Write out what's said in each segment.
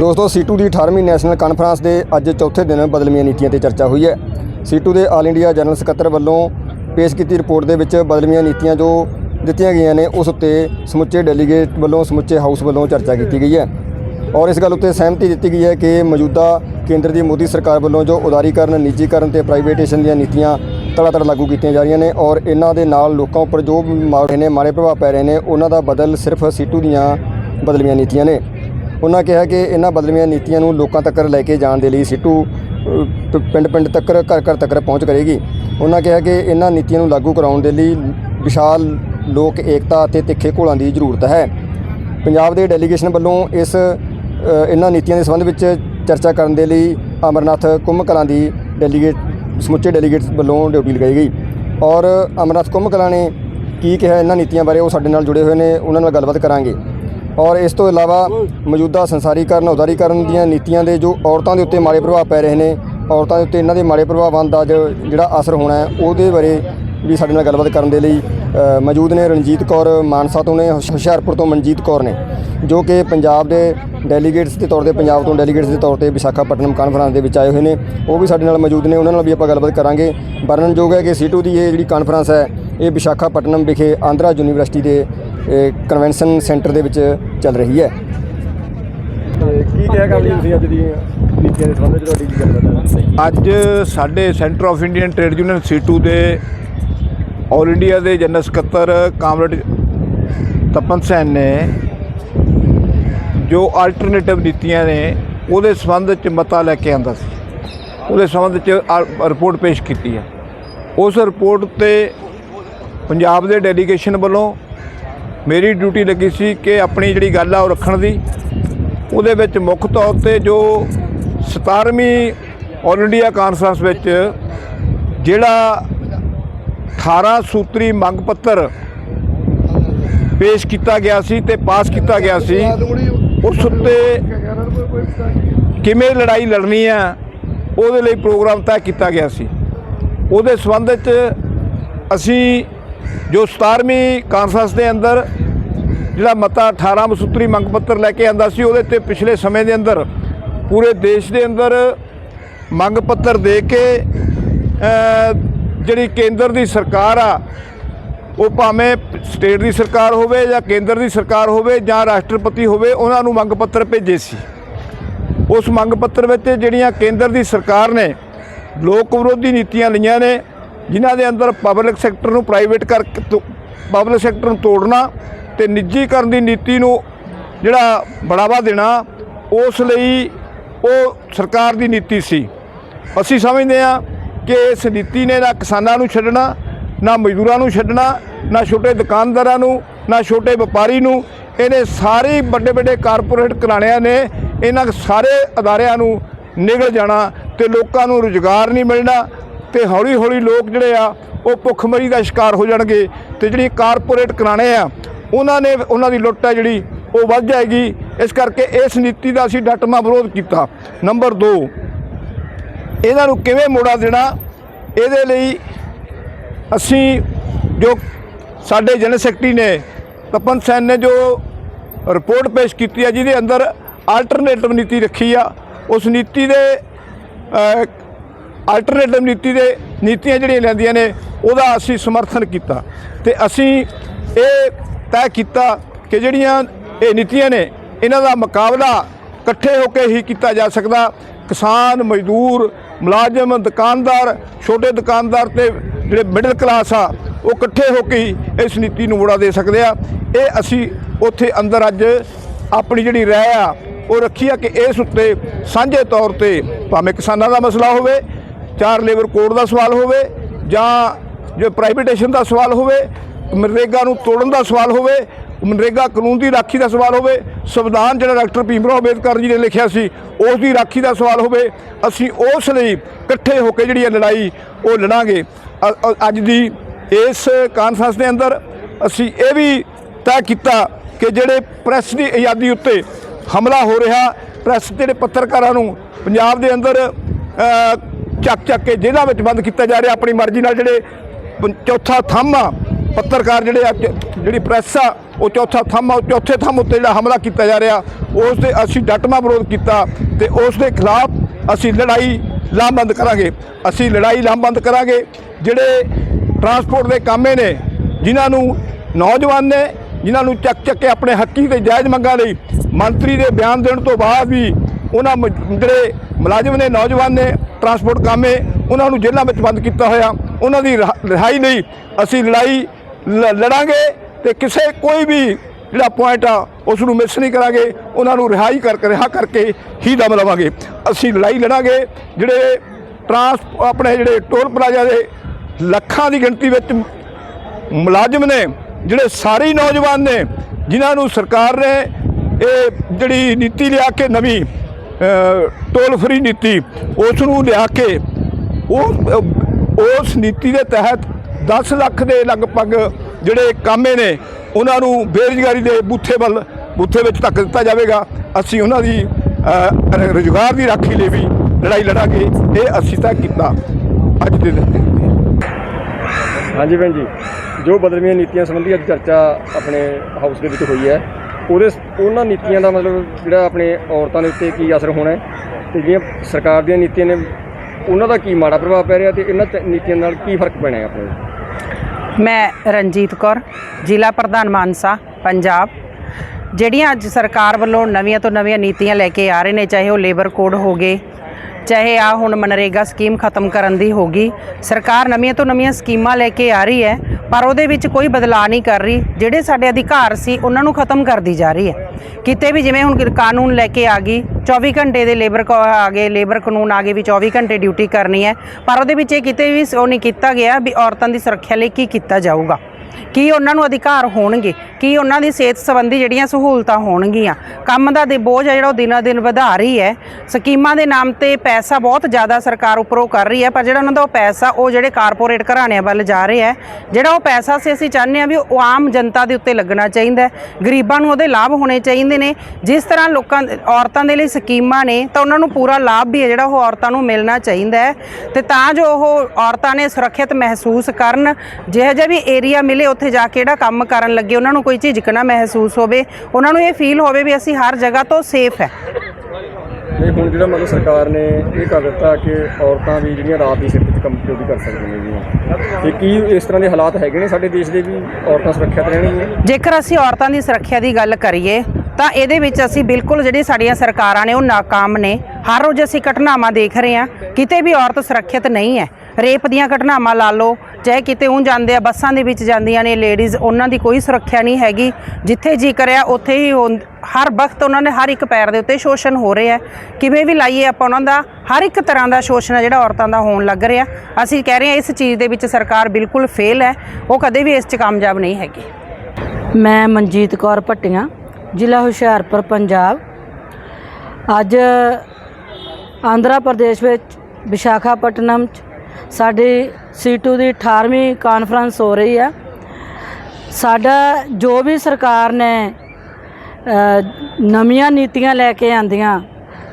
ਦੋਸਤੋ, ਸੀਟੂ ਦੀ 18ਵੀਂ ਨੈਸ਼ਨਲ ਕਾਨਫਰੰਸ ਦੇ ਅੱਜ ਚੌਥੇ ਦਿਨ ਬਦਲਵੀਆਂ ਨੀਤੀਆਂ ਤੇ ਚਰਚਾ ਹੋਈ ਹੈ। ਸੀਟੂ ਦੇ ਆਲ ਇੰਡੀਆ ਜਨਰਲ ਸਕੱਤਰ ਵੱਲੋਂ ਪੇਸ਼ ਕੀਤੀ ਰਿਪੋਰਟ ਦੇ ਵਿੱਚ ਬਦਲਵੀਆਂ ਨੀਤੀਆਂ ਜੋ ਦਿੱਤੀਆਂ ਗਈਆਂ ਨੇ, ਉਸ ਉੱਤੇ ਸਮੁੱਚੇ ਡੈਲੀਗੇਟ ਵੱਲੋਂ, ਸਮੁੱਚੇ ਹਾਊਸ ਵੱਲੋਂ ਚਰਚਾ ਕੀਤੀ ਗਈ ਹੈ। ਔਰ ਇਸ ਗੱਲ ਉੱਤੇ ਸਹਿਮਤੀ ਦਿੱਤੀ ਗਈ ਹੈ ਕਿ ਮੌਜੂਦਾ ਕੇਂਦਰ ਦੀ ਮੋਦੀ ਸਰਕਾਰ ਵੱਲੋਂ ਜੋ ਉਦਾਰੀਕਰਨ, ਨਿੱਜੀਕਰਨ ਤੇ ਪ੍ਰਾਈਵੇਟੇਸ਼ਨ ਦੀਆਂ ਨੀਤੀਆਂ ਤੜਾਤੜ ਲਾਗੂ ਕੀਤੀਆਂ ਜਾ ਰਹੀਆਂ ਨੇ ਔਰ ਇਹਨਾਂ ਦੇ ਨਾਲ ਲੋਕਾਂ ਉੱਪਰ ਜੋ ਮਾੜੇ ਨੇ, ਮਾੜੇ ਪ੍ਰਭਾਵ ਪੈ ਰਹੇ ਨੇ, ਉਹਨਾਂ ਦਾ ਬਦਲ ਸਿਰਫ ਸੀਟੂ ਦੀਆਂ ਬਦਲਵੀਆਂ ਨੀਤੀਆਂ ਨੇ। ਉਹਨਾਂ ਕਿਹਾ ਕਿ ਇਹਨਾਂ ਬਦਲਵੀਆਂ ਨੀਤੀਆਂ ਨੂੰ ਲੋਕਾਂ ਤੱਕ ਲੈ ਕੇ ਜਾਣ ਦੇ ਲਈ ਸਿੱਟੂ ਪਿੰਡ ਪਿੰਡ ਤੱਕ, ਘਰ ਘਰ ਤੱਕ ਪਹੁੰਚ ਕਰੇਗੀ। ਉਹਨਾਂ ਕਿਹਾ ਕਿ ਇਹਨਾਂ ਨੀਤੀਆਂ ਨੂੰ ਲਾਗੂ ਕਰਾਉਣ ਦੇ ਲਈ ਵਿਸ਼ਾਲ ਲੋਕ ਏਕਤਾ ਅਤੇ ਤਿੱਖੇ ਘੋਲਾਂ ਦੀ ਜ਼ਰੂਰਤ ਹੈ। ਪੰਜਾਬ ਦੇ ਡੈਲੀਗੇਸ਼ਨ ਵੱਲੋਂ ਇਸ ਇਹਨਾਂ ਨੀਤੀਆਂ ਦੇ ਸੰਬੰਧ ਵਿੱਚ ਚਰਚਾ ਕਰਨ ਦੇ ਲਈ ਅਮਰਨਾਥ ਕੁੰਭ ਕਲਾਂ ਦੀ ਡੈਲੀਗੇਟ, ਸਮੁੱਚੇ ਡੈਲੀਗੇਟਸ ਵੱਲੋਂ ਡਿਊਟੀ ਲਗਾਈ ਗਈ। ਔਰ ਅਮਰਨਾਥ ਕੁੰਭ ਕਲਾਂ ਨੇ ਕੀ ਕਿਹਾ ਇਹਨਾਂ ਨੀਤੀਆਂ ਬਾਰੇ, ਉਹ ਸਾਡੇ ਨਾਲ ਜੁੜੇ ਹੋਏ ਨੇ, ਉਹਨਾਂ ਨਾਲ ਗੱਲਬਾਤ ਕਰਾਂਗੇ। ਔਰ ਇਸ ਤੋਂ ਇਲਾਵਾ ਮੌਜੂਦਾ ਸੰਸਾਰੀਕਰਨ ਉਦਾਰੀਕਰਨ ਦੀਆਂ ਨੀਤੀਆਂ ਦੇ ਜੋ ਔਰਤਾਂ ਦੇ ਉੱਤੇ ਮਾੜੇ ਪ੍ਰਭਾਵ ਪੈ ਰਹੇ ਨੇ ਔਰਤਾਂ ਦੇ ਉੱਤੇ ਇਹਨਾਂ ਦੇ ਮਾੜੇ ਪ੍ਰਭਾਵਾਂ ਦਾ ਜਿਹੜਾ ਅਸਰ ਹੋਣਾ ਹੈ ਉਹਦੇ ਬਾਰੇ ਵੀ ਸਾਡੇ ਨਾਲ ਗੱਲਬਾਤ ਕਰਨ ਦੇ ਲਈ ਮੌਜੂਦ ਨੇ ਰਣਜੀਤ ਕੌਰ ਮਾਨਸਾ ਤੋਂ ਨੇ ਹੁਸ਼- ਹੁਸ਼ਿਆਰਪੁਰ ਤੋਂ ਮਨਜੀਤ ਕੌਰ ਨੇ ਜੋ ਕਿ ਪੰਜਾਬ ਦੇ ਡੈਲੀਗੇਟਸ ਦੇ ਤੌਰ ਤੇ ਪੰਜਾਬ ਤੋਂ ਡੈਲੀਗੇਟਸ ਦੇ ਤੌਰ ਤੇ ਵਿਸ਼ਾਖਾਪਟਨਮ ਕਾਨਫਰੰਸ ਦੇ ਵਿੱਚ ਆਏ ਹੋਏ ਨੇ ਉਹ ਵੀ ਸਾਡੇ ਨਾਲ ਮੌਜੂਦ ਨੇ ਉਹਨਾਂ ਨਾਲ ਵੀ ਆਪਾਂ ਗੱਲਬਾਤ ਕਰਾਂਗੇ। ਵਰਣਨਯੋਗ ਹੈ ਕਿ ਸੀਟੂ ਦੀ ਇਹ ਜਿਹੜੀ ਕਾਨਫਰੰਸ ਹੈ ਇਹ ਵਿਸ਼ਾਖਾਪਟਨਮ ਵਿਖੇ ਆਂਧਰਾ ਯੂਨੀਵਰਸਿਟੀ ਦੇ ਕਨਵੈਨਸ਼ਨ ਸੈਂਟਰ ਦੇ ਵਿੱਚ ਚੱਲ ਰਹੀ ਹੈ। ਕੀ ਕਹਿ ਕਰ ਲਈ ਤੁਸੀਂ ਅੱਜ ਦੀ ਨੀਤੀਆਂ ਦੇ ਸੰਬੰਧ ਵਿੱਚ ਤੁਹਾਡੀ ਕੀ ਹੈ? ਅੱਜ ਸਾਡੇ centre of Indian trade union CITU ਦੇ ਆਲ ਇੰਡੀਆ ਦੇ ਜਨਰਲ ਸਕੱਤਰ ਕਾਮਰੇਡ ਤਪਨ ਸੈਨ ਨੇ ਜੋ ਆਲਟਰਨੇਟਿਵ ਨੀਤੀਆਂ ਨੇ ਉਹਦੇ ਸੰਬੰਧ ਵਿੱਚ ਮਤਾ ਲੈ ਕੇ ਆਂਦਾ ਸੀ। ਉਹਦੇ ਸੰਬੰਧ ਵਿੱਚ ਰਿਪੋਰਟ ਪੇਸ਼ ਕੀਤੀ ਹੈ। ਉਸ ਰਿਪੋਰਟ ਤੇ ਪੰਜਾਬ ਦੇ ਡੈਲੀਗੇਸ਼ਨ ਵੱਲੋਂ ਮੇਰੀ ਡਿਊਟੀ ਲੱਗੀ ਸੀ ਕਿ ਆਪਣੀ ਜਿਹੜੀ ਗੱਲ ਆ ਉਹ ਰੱਖਣ ਦੀ। ਉਹਦੇ ਵਿੱਚ ਮੁੱਖ ਤੌਰ ਤੇ ਜੋ 17ਵੀਂ ਆਲ ਇੰਡੀਆ ਕਾਨਫਰੰਸ ਵਿੱਚ ਜਿਹੜਾ 18 ਸੂਤਰੀ ਮੰਗ ਪੱਤਰ ਪੇਸ਼ ਕੀਤਾ ਗਿਆ ਸੀ ਤੇ ਪਾਸ ਕੀਤਾ ਗਿਆ ਸੀ, ਉਸ ਉੱਤੇ ਕਿਵੇਂ ਲੜਾਈ ਲੜਨੀ ਆ, ਉਹਦੇ ਲਈ ਪ੍ਰੋਗਰਾਮ ਤੈਅ ਕੀਤਾ ਗਿਆ ਸੀ। ਉਹਦੇ ਸੰਬੰਧ ਵਿੱਚ ਅਸੀਂ ਜੋ 17ਵੀਂ ਕਾਨਫਰੰਸ ਦੇ ਅੰਦਰ ਜਿਹੜਾ ਮਤਾ 18 ਮਸੂਤਰੀ ਮੰਗ ਪੱਤਰ ਲੈ ਕੇ ਆਂਦਾ ਸੀ, ਉਹਦੇ ਤੇ ਪਿਛਲੇ ਸਮੇਂ ਦੇ ਅੰਦਰ ਪੂਰੇ ਦੇਸ਼ ਦੇ ਅੰਦਰ ਮੰਗ ਪੱਤਰ ਦੇ ਕੇ ਜਿਹੜੀ ਕੇਂਦਰ ਦੀ ਸਰਕਾਰ ਆ, ਉਹ ਭਾਵੇਂ ਸਟੇਟ ਦੀ ਸਰਕਾਰ ਹੋਵੇ ਜਾਂ ਕੇਂਦਰ ਦੀ ਸਰਕਾਰ ਹੋਵੇ ਜਾਂ ਰਾਸ਼ਟਰਪਤੀ ਹੋਵੇ, ਉਹਨਾਂ ਨੂੰ ਮੰਗ ਪੱਤਰ ਭੇਜੇ ਸੀ। ਉਸ ਮੰਗ ਪੱਤਰ ਵਿੱਚ ਜਿਹੜੀਆਂ ਕੇਂਦਰ ਦੀ ਸਰਕਾਰ ਨੇ ਲੋਕ ਵਿਰੋਧੀ ਨੀਤੀਆਂ ਲਈਆਂ ਨੇ ਜਿਨ੍ਹਾਂ ਦੇ ਅੰਦਰ ਪਬਲਿਕ ਸੈਕਟਰ ਨੂੰ ਪ੍ਰਾਈਵੇਟ ਕਰਕੇ ਪਬਲਿਕ ਸੈਕਟਰ ਨੂੰ ਤੋੜਨਾ ਤੇ ਨਿੱਜੀਕਰਨ ਦੀ ਨੀਤੀ ਨੂੰ ਜਿਹੜਾ ਬੜਾਵਾ ਦੇਣਾ, ਉਸ ਲਈ ਉਹ ਸਰਕਾਰ ਦੀ ਨੀਤੀ ਸੀ। ਅਸੀਂ ਸਮਝਦੇ ਹਾਂ ਕਿ ਇਸ ਨੀਤੀ ਨੇ ਨਾ ਕਿਸਾਨਾਂ ਨੂੰ ਛੱਡਣਾ, ਨਾ ਮਜ਼ਦੂਰਾਂ ਨੂੰ ਛੱਡਣਾ, ਨਾ ਛੋਟੇ ਦੁਕਾਨਦਾਰਾਂ ਨੂੰ, ਨਾ ਛੋਟੇ ਵਪਾਰੀ ਨੂੰ, ਇਹਨੇ ਸਾਰੇ ਵੱਡੇ ਵੱਡੇ ਕਾਰਪੋਰੇਟ ਘਰਾਣਿਆਂ ਨੇ ਇਹਨਾਂ ਸਾਰੇ ਅਦਾਰਿਆਂ ਨੂੰ ਨਿਗਲ ਜਾਣਾ ਤੇ ਲੋਕਾਂ ਨੂੰ ਰੁਜ਼ਗਾਰ ਨਹੀਂ ਮਿਲਣਾ ਤੇ ਹੌਲੀ ਹੌਲੀ ਲੋਕ ਜਿਹੜੇ ਆ, ਉਹ ਭੁੱਖਮਰੀ ਦਾ ਸ਼ਿਕਾਰ ਹੋ ਜਾਣਗੇ ਤੇ ਜਿਹੜੀ ਕਾਰਪੋਰੇਟ ਕਰਾਣੇ ਆ, ਉਹਨਾਂ ਨੇ, ਉਹਨਾਂ ਦੀ ਲੁੱਟ ਹੈ ਜਿਹੜੀ, ਉਹ ਵੱਧ ਜਾਏਗੀ। ਇਸ ਕਰਕੇ ਇਸ ਨੀਤੀ ਦਾ ਅਸੀਂ ਡਟਮਾ ਵਿਰੋਧ ਕੀਤਾ। ਨੰਬਰ 2 ਇਹਨਾਂ ਨੂੰ ਕਿਵੇਂ ਮੋੜਾ ਦੇਣਾ? ਇਹਦੇ ਲਈ ਅਸੀਂ ਜੋ ਸਾਡੇ ਜਨਰਲ ਸੈਕਟਰੀ ਨੇ, ਤਪਨ ਸੈਨ ਨੇ ਜੋ ਰਿਪੋਰਟ ਪੇਸ਼ ਕੀਤੀ ਹੈ ਜਿਹਦੇ ਅੰਦਰ ਆਲਟਰਨੇਟਿਵ ਨੀਤੀ ਰੱਖੀ ਆ, ਉਸ ਨੀਤੀ ਦੇ ਅਲਟਰਨੇਟਿਵ ਨੀਤੀ ਦੇ ਨੀਤੀਆਂ ਜਿਹੜੀਆਂ ਲੈਂਦੀਆਂ ਨੇ, ਉਹਦਾ ਅਸੀਂ ਸਮਰਥਨ ਕੀਤਾ। ਤੇ ਅਸੀਂ ਇਹ ਤੈਅ ਕੀਤਾ ਕਿ ਜਿਹੜੀਆਂ ਇਹ ਨੀਤੀਆਂ ਨੇ, ਇਹਨਾਂ ਦਾ ਮੁਕਾਬਲਾ ਇਕੱਠੇ ਹੋ ਕੇ ਹੀ ਕੀਤਾ ਜਾ ਸਕਦਾ। ਕਿਸਾਨ, ਮਜ਼ਦੂਰ, ਮੁਲਾਜ਼ਮ, ਦੁਕਾਨਦਾਰ, ਛੋਟੇ ਦੁਕਾਨਦਾਰ ਤੇ ਜਿਹੜੇ ਮਿਡਲ ਕਲਾਸ ਆ, ਉਹ ਇਕੱਠੇ ਹੋ ਕੇ ਹੀ ਇਸ ਨੀਤੀ ਨੂੰ ਮੋੜਾ ਦੇ ਸਕਦੇ ਆ। ਇਹ ਅਸੀਂ ਉੱਥੇ ਅੰਦਰ ਅੱਜ ਆਪਣੀ ਜਿਹੜੀ ਰਾਏ ਆ, ਉਹ ਰੱਖੀ ਆ ਕਿ ਇਸ ਉੱਤੇ ਸਾਂਝੇ ਤੌਰ ਤੇ ਭਾਵੇਂ ਕਿਸਾਨਾਂ ਦਾ ਮਸਲਾ ਹੋਵੇ ਚਾਰ ਲੇਬਰ ਕੋਡ ਦਾ ਸਵਾਲ ਹੋਵੇ ਜਾਂ ਜੋ ਪ੍ਰਾਈਵੇਟੇਸ਼ਨ ਦਾ ਸਵਾਲ ਹੋਵੇ, ਮਨਰੇਗਾ ਨੂੰ ਤੋੜਨ ਦਾ ਸਵਾਲ ਹੋਵੇ, ਮਨਰੇਗਾ ਕਾਨੂੰਨ ਦੀ ਰਾਖੀ ਦਾ ਸਵਾਲ ਹੋਵੇ, ਸੰਵਿਧਾਨ ਜਿਹੜਾ ਡਾਕਟਰ ਭੀਮ ਰਾਓ ਅੰਬੇਦਕਰ ਜੀ ਨੇ ਲਿਖਿਆ ਸੀ, ਉਸ ਦੀ ਰਾਖੀ ਦਾ ਸਵਾਲ ਹੋਵੇ, ਅਸੀਂ ਉਸ ਲਈ ਇਕੱਠੇ ਹੋ ਕੇ ਜਿਹੜੀ ਇਹ ਲੜਾਈ ਉਹ ਲੜਾਂਗੇ। ਅੱਜ ਦੀ ਇਸ ਕਾਨਫਰੰਸ ਦੇ ਅੰਦਰ ਅਸੀਂ ਇਹ ਵੀ ਤੈਅ ਕੀਤਾ ਕਿ ਜਿਹੜੇ ਪ੍ਰੈਸ ਦੀ ਆਜ਼ਾਦੀ ਉੱਤੇ ਹਮਲਾ ਹੋ ਰਿਹਾ ਪ੍ਰੈਸ ਦੇ ਜਿਹੜੇ ਪੱਤਰਕਾਰਾਂ ਨੂੰ ਪੰਜਾਬ ਦੇ ਅੰਦਰ ਚੱਕ ਚੱਕ ਕੇ ਜੇਲ੍ਹਾਂ ਵਿੱਚ ਬੰਦ ਕੀਤਾ ਜਾ ਰਿਹਾ। ਆਪਣੀ ਮਰਜ਼ੀ ਨਾਲ ਜਿਹੜੇ ਪੰ- ਚੌਥਾ ਥੰਮ ਆ, ਪੱਤਰਕਾਰ ਜਿਹੜੇ ਆ ਜ- ਜਿਹੜੀ ਪ੍ਰੈਸ ਆ, ਉਹ ਚੌਥਾ ਥੰਮ ਆ, ਉਹ ਚੌਥੇ ਥੰਮ ਉੱਤੇ ਜਿਹੜਾ ਹਮਲਾ ਕੀਤਾ ਜਾ ਰਿਹਾ, ਉਸ ਦੇ ਅਸੀਂ ਡਟਮਾ ਵਿਰੋਧ ਕੀਤਾ ਤੇ ਉਸ ਦੇ ਖਿਲਾਫ ਅਸੀਂ ਲੜਾਈ ਲਾਮਬੰਦ ਕਰਾਂਗੇ। ਅਸੀਂ ਲੜਾਈ ਲਾਮਬੰਦ ਕਰਾਂਗੇ। ਜਿਹੜੇ ਟਰਾਂਸਪੋਰਟ ਦੇ ਕਾਮੇ ਨੇ, ਜਿਨ੍ਹਾਂ ਨੂੰ ਨੌਜਵਾਨ ਨੇ, ਜਿਨ੍ਹਾਂ ਨੂੰ ਚੱਕ ਚੱਕ ਕੇ ਆਪਣੇ ਹੱਕੀ ਤੇ ਜਾਇਜ਼ ਮੰਗਾਂ ਲਈ ਮੰਤਰੀ ਦੇ ਬਿਆਨ ਦੇਣ ਤੋਂ ਬਾਅਦ ਵੀ ਉਹਨਾਂ ਜਿਹੜੇ ਮੁਲਾਜ਼ਮ ਨੇ, ਨੌਜਵਾਨ ਨੇ ਟਰਾਂਸਪੋਰਟ ਕਾਮੇ ਉਹਨਾਂ ਨੂੰ ਜੇਲ੍ਹਾਂ ਵਿੱਚ ਬੰਦ ਕੀਤਾ ਹੋਇਆ। ਉਹਨਾਂ ਦੀ ਰਿਹਾ- ਰਿਹਾਈ ਲਈ ਅਸੀਂ ਲੜਾਈ ਲ- ਲੜਾਂਗੇ ਤੇ ਕਿਸੇ, ਕੋਈ ਵੀ ਜਿਹੜਾ ਪੁਆਇੰਟ ਆ, ਉਸ ਨੂੰ ਮਿਸ ਨਹੀਂ ਕਰਾਂਗੇ। ਉਹਨਾਂ ਨੂੰ ਰਿਹਾਈ ਕਰਕੇ ਰਿਹਾ ਕਰਕੇ ਹੀ ਦਮ ਲਵਾਂਗੇ। ਅਸੀਂ ਲੜਾਈ ਲੜਾਂਗੇ, ਜਿਹੜੇ ਟਰਾਂਸ ਆਪਣੇ ਜਿਹੜੇ ਟੋਲ ਪਲਾਜ਼ਾ ਦੇ ਲੱਖਾਂ ਦੀ ਗਿਣਤੀ ਵਿੱਚ ਮੁਲਾਜ਼ਮ ਨੇ, ਜਿਹੜੇ ਸਾਰੇ ਨੌਜਵਾਨ ਨੇ, ਜਿਨ੍ਹਾਂ ਨੂੰ ਸਰਕਾਰ ਨੇ ਇਹ ਜਿਹੜੀ ਨੀਤੀ ਲਿਆ ਕੇ ਨਵੀਂ ਟੋਲ ਫਰੀ ਨੀਤੀ ਉਸ ਨੂੰ ਲਿਆ ਕੇ ਉਹ ਉਸ ਨੀਤੀ ਦੇ ਤਹਿਤ 10 ਲੱਖ ਦੇ ਲਗਭਗ ਜਿਹੜੇ ਕਾਮੇ ਨੇ, ਉਹਨਾਂ ਨੂੰ ਬੇਰੁਜ਼ਗਾਰੀ ਦੇ ਬੂਥੇ ਵੱਲ, ਬੂਥੇ ਵਿੱਚ ਧੱਕ ਦਿੱਤਾ ਜਾਵੇਗਾ। ਅਸੀਂ ਉਹਨਾਂ ਦੀ ਰੁਜ਼ਗਾਰ ਦੀ ਰਾਖੀ ਲਈ ਵੀ ਲੜਾਈ ਲੜਾਂਗੇ। ਇਹ ਅਸੀਂ ਤਾਂ ਕੀਤਾ ਅੱਜ ਦੇ ਦਿਨ ਹਾਂਜੀ ਭੈਣ ਜੀ, ਜੋ ਬਦਲਵੀਆਂ ਨੀਤੀਆਂ ਸੰਬੰਧੀ ਅੱਜ ਚਰਚਾ ਆਪਣੇ ਹਾਊਸ ਦੇ ਵਿੱਚ ਹੋਈ ਹੈ ਉਹਦੇ ਉਹਨਾਂ ਨੀਤੀਆਂ ਦਾ ਮਤਲਬ ਜਿਹੜਾ ਆਪਣੇ ਔਰਤਾਂ ਦੇ ਉੱਤੇ ਕੀ ਅਸਰ ਹੋਣਾ ਹੈ ਤੇ ਜਿਹੜੀਆਂ ਸਰਕਾਰ ਦੀਆਂ ਨੀਤੀਆਂ ਨੇ, ਉਹਨਾਂ ਦਾ ਕੀ ਮਾੜਾ ਪ੍ਰਭਾਵ ਪੈ ਰਿਹਾ ਤੇ ਇਹਨਾਂ ਚ- ਨੀਤੀਆਂ ਨਾਲ ਕੀ ਫ਼ਰਕ ਪੈਣਾ ਹੈ ਆਪਣੇ? ਮੈਂ ਰਣਜੀਤ ਕੌਰ, ਜ਼ਿਲ੍ਹਾ ਪ੍ਰਧਾਨ ਮਾਨਸਾ, ਪੰਜਾਬ। ਜਿਹੜੀਆਂ ਅੱਜ ਸਰਕਾਰ ਵੱਲੋਂ ਨਵੀਆਂ ਤੋਂ ਨਵੀਆਂ ਨੀਤੀਆਂ ਲੈ ਕੇ ਆ ਰਹੇ ਨੇ, ਚਾਹੇ ਉਹ ਲੇਬਰ ਕੋਡ ਹੋ ਗਏ, ਚਾਹੇ ਆ ਹੁਣ ਮਨਰੇਗਾ ਸਕੀਮ ਖਤਮ ਕਰਨ ਦੀ ਹੋਗੀ ਸਰਕਾਰ ਨਵੀਆਂ ਤੋਂ ਨਵੀਆਂ ਸਕੀਮਾਂ ਲੈ ਕੇ ਆ ਰਹੀ ਹੈ, ਪਰ ਉਹਦੇ ਵਿੱਚ ਕੋਈ ਬਦਲਾਅ ਨਹੀਂ ਕਰ ਰਹੀ। ਜਿਹੜੇ ਸਾਡੇ ਅਧਿਕਾਰ ਸੀ, ਉਹਨਾਂ ਨੂੰ ਖਤਮ ਕਰਦੀ ਜਾ ਰਹੀ ਹੈ। ਕਿਤੇ ਵੀ ਜਿਵੇਂ ਹੁਣ ਕਾਨੂੰਨ ਲੈ ਕੇ ਆ ਗਈ 24 ਘੰਟੇ ਦੇ ਲੇਬਰ ਕੋ ਆ ਗਏ ਲੇਬਰ ਕਾਨੂੰਨ ਆ ਗਏ ਵੀ 24 ਘੰਟੇ ਡਿਊਟੀ ਕਰਨੀ ਹੈ, ਪਰ ਉਹਦੇ ਵਿੱਚ ਇਹ ਕਿਤੇ ਵੀ ਉਹ ਨਹੀਂ ਕੀਤਾ ਗਿਆ ਵੀ ਔਰਤਾਂ ਦੀ ਸੁਰੱਖਿਆ ਲਈ ਕੀ ਕੀਤਾ ਜਾਊਗਾ। ਕੀ ਉਹਨਾਂ ਨੂੰ ਅਧਿਕਾਰ ਹੋਣਗੇ? ਕੀ ਉਹਨਾਂ ਦੀ ਸਿਹਤ ਸੰਬੰਧੀ ਜਿਹੜੀਆਂ ਸਹੂਲਤਾਂ ਹੋਣਗੀਆਂ? ਕੰਮ ਦਾ ਦੇ ਬੋਝ ਹੈ ਜਿਹੜਾ ਉਹ ਦਿਨਾਂ ਦਿਨ ਵਧਾ ਰਹੀ ਹੈ। ਸਕੀਮਾਂ ਦੇ ਨਾਮ ਤੇ ਪੈਸਾ ਬਹੁਤ ਜ਼ਿਆਦਾ ਸਰਕਾਰ ਉੱਪਰੋਂ ਕਰ ਰਹੀ ਹੈ, ਪਰ ਜਿਹੜਾ ਉਹਨਾਂ ਦਾ ਉਹ ਪੈਸਾ, ਉਹ ਜਿਹੜੇ ਕਾਰਪੋਰੇਟ ਘਰਾਣਿਆਂ ਵੱਲ ਜਾ ਰਿਹਾ ਹੈ, ਜਿਹੜਾ ਉਹ ਪੈਸਾ ਸੀ ਅਸੀਂ ਚਾਹੁੰਦੇ ਹਾਂ ਵੀ ਉਹ ਆਮ ਜਨਤਾ ਦੇ ਉੱਤੇ ਲੱਗਣਾ ਚਾਹੀਦਾ ਹੈ। ਗਰੀਬਾਂ ਨੂੰ ਉਹਦੇ ਲਾਭ ਹੋਣੇ ਚਾਹੀਦੇ ਨੇ। ਜਿਸ ਤਰ੍ਹਾਂ ਲੋਕਾਂ ਔਰਤਾਂ ਦੇ ਲਈ ਸਕੀਮਾਂ ਨੇ, ਤਾਂ ਉਹਨਾਂ ਨੂੰ ਪੂਰਾ ਲਾਭ ਵੀ ਹੈ ਜਿਹੜਾ ਉਹ ਔਰਤਾਂ ਨੂੰ ਮਿਲਣਾ ਚਾਹੀਦਾ ਹੈ। ਤੇ ਤਾਂ ਜੋ ਉਹ ਔਰਤਾਂ ਨੇ ਸੁਰੱਖਿਅਤ ਮਹਿਸੂਸ ਕਰਨ, ਜਿਹੋ ਜਿਹਾ ਵੀ ਏਰੀਆ ਮਿਲੇ ਉੱਥੇ ਜਾ ਕੇ ਜਿਹੜਾ ਕੰਮ ਕਰਨ ਲੱਗੇ ਉਹਨਾਂ ਨੂੰ ਕੋਈ ਝਿਜਕ ਨਾ ਮਹਿਸੂਸ ਹੋਵੇ। ਉਹਨਾਂ ਨੂੰ ਇਹ ਫੀਲ ਹੋਵੇ ਵੀ ਅਸੀਂ ਹਰ ਜਗ੍ਹਾ ਤੋਂ ਸੇਫ ਹੈ। ਇਹ ਹੁਣ ਜਿਹੜਾ ਮਤਲਬ ਸਰਕਾਰ ਨੇ ਇਹ ਕਰ ਦਿੱਤਾ ਕਿ ਔਰਤਾਂ ਵੀ ਜਿਹੜੀਆਂ ਰਾਤ ਦੀ ਸ਼ਿਫਟ 'ਚ ਕੰਮ ਕਿਉਂ ਵੀ ਕਰ ਸਕਦੀਆਂ ਨੇ ਜੀ। ਤੇ ਕੀ ਇਸ ਤਰ੍ਹਾਂ ਦੇ ਹਾਲਾਤ ਹੈਗੇ ਨੇ ਸਾਡੇ ਦੇਸ਼ ਦੇ ਵੀ? ਔਰਤਾਂ ਸੁਰੱਖਿਅਤ ਰਹਿਣਗੀਆਂ? ਜੇਕਰ ਅਸੀਂ ਔਰਤਾਂ ਦੀ ਸੁਰੱਖਿਆ ਦੀ ਗੱਲ ਕਰੀਏ ਤਾਂ ਇਹਦੇ ਵਿੱਚ ਅਸੀਂ ਬਿਲਕੁਲ ਜਿਹੜੀ ਸਾਡੀਆਂ ਸਰਕਾਰਾਂ ਨੇ ਉਹ ਨਾਕਾਮ ਨੇ। ਹਰ ਰੋਜ਼ ਅਸੀਂ ਘਟਨਾਵਾਂ ਦੇਖ ਰਹੇ ਹਾਂ। ਕਿਤੇ ਵੀ ਔਰਤ ਸੁਰੱਖਿਅਤ ਨਹੀਂ ਹੈ। ਰੇਪ ਦੀਆਂ ਘਟਨਾਵਾਂ ਲਾ ਲਓ ਚਾਹੇ ਕਿਤੇ ਉਹ ਜਾਂਦੇ ਆ, ਬੱਸਾਂ ਦੇ ਵਿੱਚ ਜਾਂਦੀਆਂ ਨੇ ਲੇਡੀਜ਼ ਉਹਨਾਂ ਦੀ ਕੋਈ ਸੁਰੱਖਿਆ ਨਹੀਂ ਹੈਗੀ। ਜਿੱਥੇ ਜੀ ਕਰਿਆ, ਉੱਥੇ ਹੀ ਹੋਂ- ਹਰ ਵਕਤ ਉਹਨਾਂ ਨੇ ਹਰ ਇੱਕ ਪੈਰ ਦੇ ਉੱਤੇ ਸ਼ੋਸ਼ਣ ਹੋ ਰਿਹਾ ਕਿਵੇਂ ਵੀ ਲਾਈਏ ਆਪਾਂ ਉਹਨਾਂ ਦਾ, ਹਰ ਇੱਕ ਤਰ੍ਹਾਂ ਦਾ ਸ਼ੋਸ਼ਣ ਹੈ ਜਿਹੜਾ ਔਰਤਾਂ ਦਾ ਹੋਣ ਲੱਗ ਰਿਹਾ। ਅਸੀਂ ਕਹਿ ਰਹੇ ਹਾਂ, ਇਸ ਚੀਜ਼ ਦੇ ਵਿੱਚ ਸਰਕਾਰ ਬਿਲਕੁਲ ਫੇਲ ਹੈ। ਉਹ ਕਦੇ ਵੀ ਇਸ 'ਚ ਕਾਮਯਾਬ ਨਹੀਂ ਹੈਗੀ। ਮੈਂ ਮਨਜੀਤ ਕੌਰ ਭੱਟੀਆਂ, ਜ਼ਿਲ੍ਹਾ ਹੁਸ਼ਿਆਰਪੁਰ, ਪੰਜਾਬ। ਅੱਜ ਆਂਧਰਾ ਪ੍ਰਦੇਸ਼ ਵਿੱਚ, ਵਿਸ਼ਾਖਾਪਟਨਮ 'ਚ ਸਾਡੇ ਸੀਟੂ ਦੀ 18ਵੀਂ ਕਾਨਫਰੰਸ ਹੋ ਰਹੀ ਹੈ। ਸਾਡਾ ਜੋ ਵੀ ਸਰਕਾਰ ਨੇ ਨਵੀਆਂ ਨੀਤੀਆਂ ਲੈ ਕੇ ਆਂਦੀਆਂ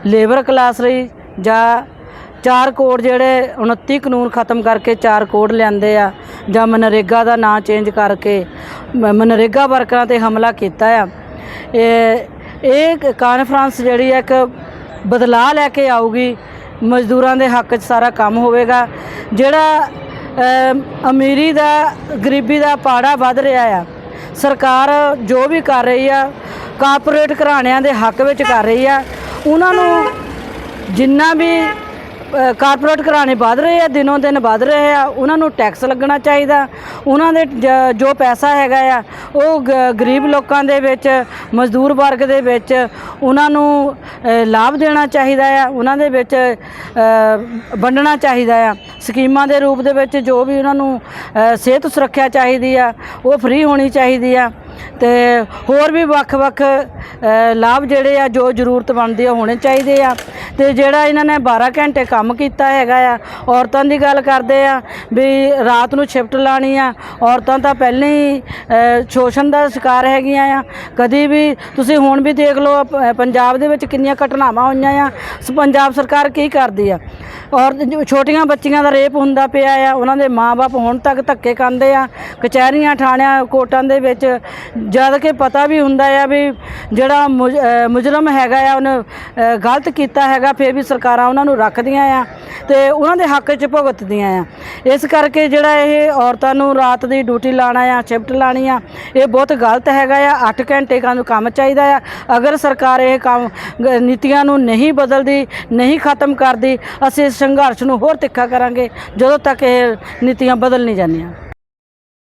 ਲੇਬਰ ਕਲਾਸ ਲਈ ਜਾਂ ਚਾਰ ਕੋਡ ਜਿਹੜੇ 29 ਕਾਨੂੰਨ ਖਤਮ ਕਰਕੇ ਚਾਰ ਕੋਡ ਲਿਆਂਦੇ ਆ, ਜਾਂ ਮਨਰੇਗਾ ਦਾ ਨਾਂ ਚੇਂਜ ਕਰਕੇ, ਮ- ਮਨਰੇਗਾ ਵਰਕਰਾਂ ਤੇ ਹਮਲਾ ਕੀਤਾ ਆ। ਇਹ ਇਹ ਕਾਨਫਰੰਸ ਜਿਹੜੀ ਹੈ ਇੱਕ ਬਦਲਾਅ ਲੈ ਕੇ ਆਊਗੀ, ਮਜ਼ਦੂਰਾਂ ਦੇ ਹੱਕ 'ਚ ਸਾਰਾ ਕੰਮ ਹੋਵੇਗਾ, ਜਿਹੜਾ ਅਮੀਰੀ ਦਾ, ਗਰੀਬੀ ਦਾ ਪਾੜਾ ਵੱਧ ਰਿਹਾ ਆ। ਸਰਕਾਰ ਜੋ ਵੀ ਕਰ ਰਹੀ ਆ ਕਾਰਪੋਰੇਟ ਘਰਾਣਿਆਂ ਦੇ ਹੱਕ ਵਿੱਚ ਕਰ ਰਹੀ ਆ, ਉਹਨਾਂ ਨੂੰ ਜਿੰਨਾ ਵੀ ਕਾਰਪੋਰੇਟ ਘਰਾਣੇ ਵੱਧ ਰਹੇ ਆ, ਦਿਨੋਂ ਦਿਨ ਵੱਧ ਰਹੇ ਆ, ਉਹਨਾਂ ਨੂੰ ਟੈਕਸ ਲੱਗਣਾ ਚਾਹੀਦਾ। ਉਹਨਾਂ ਦੇ ਜ- ਜੋ ਪੈਸਾ ਹੈਗਾ ਆ, ਉਹ ਗ- ਗਰੀਬ ਲੋਕਾਂ ਦੇ ਵਿੱਚ, ਮਜ਼ਦੂਰ ਵਰਗ ਦੇ ਵਿੱਚ, ਉਹਨਾਂ ਨੂੰ ਲਾਭ ਦੇਣਾ ਚਾਹੀਦਾ ਆ, ਉਹਨਾਂ ਦੇ ਵਿੱਚ ਵੰਡਣਾ ਚਾਹੀਦਾ ਆ। ਸਕੀਮਾਂ ਦੇ ਰੂਪ ਦੇ ਵਿੱਚ ਜੋ ਵੀ ਉਹਨਾਂ ਨੂੰ ਸਿਹਤ ਸੁਰੱਖਿਆ ਚਾਹੀਦੀ ਆ, ਉਹ ਫ੍ਰੀ ਹੋਣੀ ਚਾਹੀਦੀ ਆ। ਤੇ ਹੋਰ ਵੀ ਵੱਖ-ਵੱਖ ਲਾਭ ਜਿਹੜੇ ਆ, ਜੋ ਜ਼ਰੂਰਤ ਬਣਦੀ ਆ, ਹੋਣੇ ਚਾਹੀਦੇ ਆ। ਤੇ ਜਿਹੜਾ ਇਹਨਾਂ ਨੇ 12 ਘੰਟੇ ਕੰਮ ਕੀਤਾ ਹੈਗਾ ਆ, ਔਰਤਾਂ ਦੀ ਗੱਲ ਕਰਦੇ ਆ ਵੀ ਰਾਤ ਨੂੰ ਸ਼ਿਫਟ ਲਾਣੀ ਆ। ਔਰਤਾਂ ਤਾਂ ਪਹਿਲਾਂ ਹੀ ਸ਼ੋਸ਼ਣ ਦਾ ਸ਼ਿਕਾਰ ਹੈਗੀਆਂ ਆ। ਕਦੀ ਵੀ ਤੁਸੀਂ ਹੁਣ ਵੀ ਦੇਖ ਲਓ ਪੰਜਾਬ ਦੇ ਵਿੱਚ ਕਿੰਨੀਆਂ ਘਟਨਾਵਾਂ ਹੋਈਆਂ ਆ। ਸ- ਪੰਜਾਬ ਸਰਕਾਰ ਕੀ ਕਰਦੀ ਆ? ਔਰ ਛੋਟੀਆਂ ਬੱਚੀਆਂ ਦਾ ਰੇਪ ਹੁੰਦਾ ਪਿਆ ਆ, ਉਹਨਾਂ ਦੇ ਮਾਪੇ ਹੁਣ ਤੱਕ ਧੱਕੇ ਖਾਂਦੇ ਆ। ਕਚਹਿਰੀਆਂ ਥਾਣਿਆਂ ਕੋਟਾਂ ਦੇ ਵਿੱਚ ਜਦ ਕਿ ਪਤਾ ਵੀ ਹੁੰਦਾ ਆ ਵੀ ਜਿਹੜਾ ਮੁਜ- ਮੁਜਰਮ ਹੈਗਾ ਆ, ਉਹਨੇ ਗਲਤ ਕੀਤਾ ਹੈ ਹੈਗਾ, ਫਿਰ ਵੀ ਸਰਕਾਰਾਂ ਉਹਨਾਂ ਨੂੰ ਰੱਖਦੀਆਂ ਆ ਤੇ ਉਹਨਾਂ ਦੇ ਹੱਕ 'ਚ ਭੁਗਤਦੀਆਂ ਆ। ਇਸ ਕਰਕੇ ਜਿਹੜਾ ਇਹ ਔਰਤਾਂ ਨੂੰ ਰਾਤ ਦੀ ਡਿਊਟੀ ਲਾਣਾ ਆ ਸ਼ਿਫਟ ਲਾਣੀ ਆ, ਇਹ ਬਹੁਤ ਗਲਤ ਹੈਗਾ ਆ। 8 ਘੰਟੇ ਕਾ ਨੂੰ ਕੰਮ ਚਾਹੀਦਾ ਆ। ਅਗਰ ਸਰਕਾਰ ਇਹ ਕੰਮ, ਨੀਤੀਆਂ ਨੂੰ ਨਹੀਂ ਬਦਲਦੀ, ਨਹੀਂ ਖਤਮ ਕਰਦੀ, ਅਸੀਂ ਸੰਘਰਸ਼ ਨੂੰ ਹੋਰ ਤਿੱਖਾ ਕਰਾਂਗੇ, ਜਦੋਂ ਤੱਕ ਇਹ ਨੀਤੀਆਂ ਬਦਲ ਨਹੀਂ ਜਾਂਦੀਆਂ।